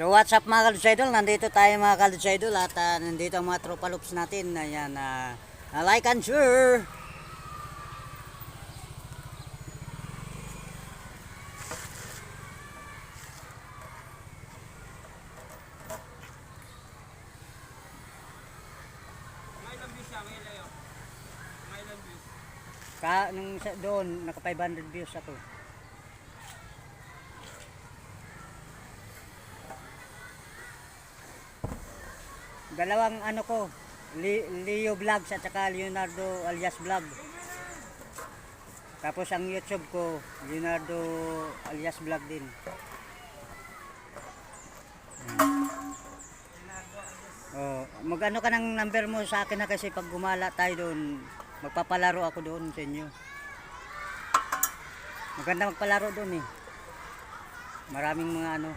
So what's up mga Kaluts Idol? Nandito tayo mga Kaluts Idol at ah, nandito ang mga tropa loops natin. Ayan, na like and share. Ka, nung doon, naka 500 views ako. Dalawang ano ko, Leo Vlogs at saka Leonardo alias Vlog. Tapos ang YouTube ko, Leonardo alias Vlog din. Oh, mag-ano ka ng number mo sa akin na kasi pag gumala tayo doon, magpapalaro ako doon sa inyo. Maganda magpalaro doon eh. Maraming mga ano.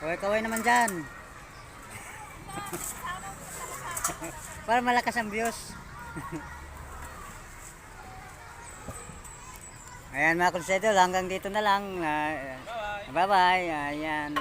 Kaway-kaway naman dyan. Para malakas ang views. Ayan mga konsedol, hanggang dito na lang. Ah, Bye-bye. Ayan.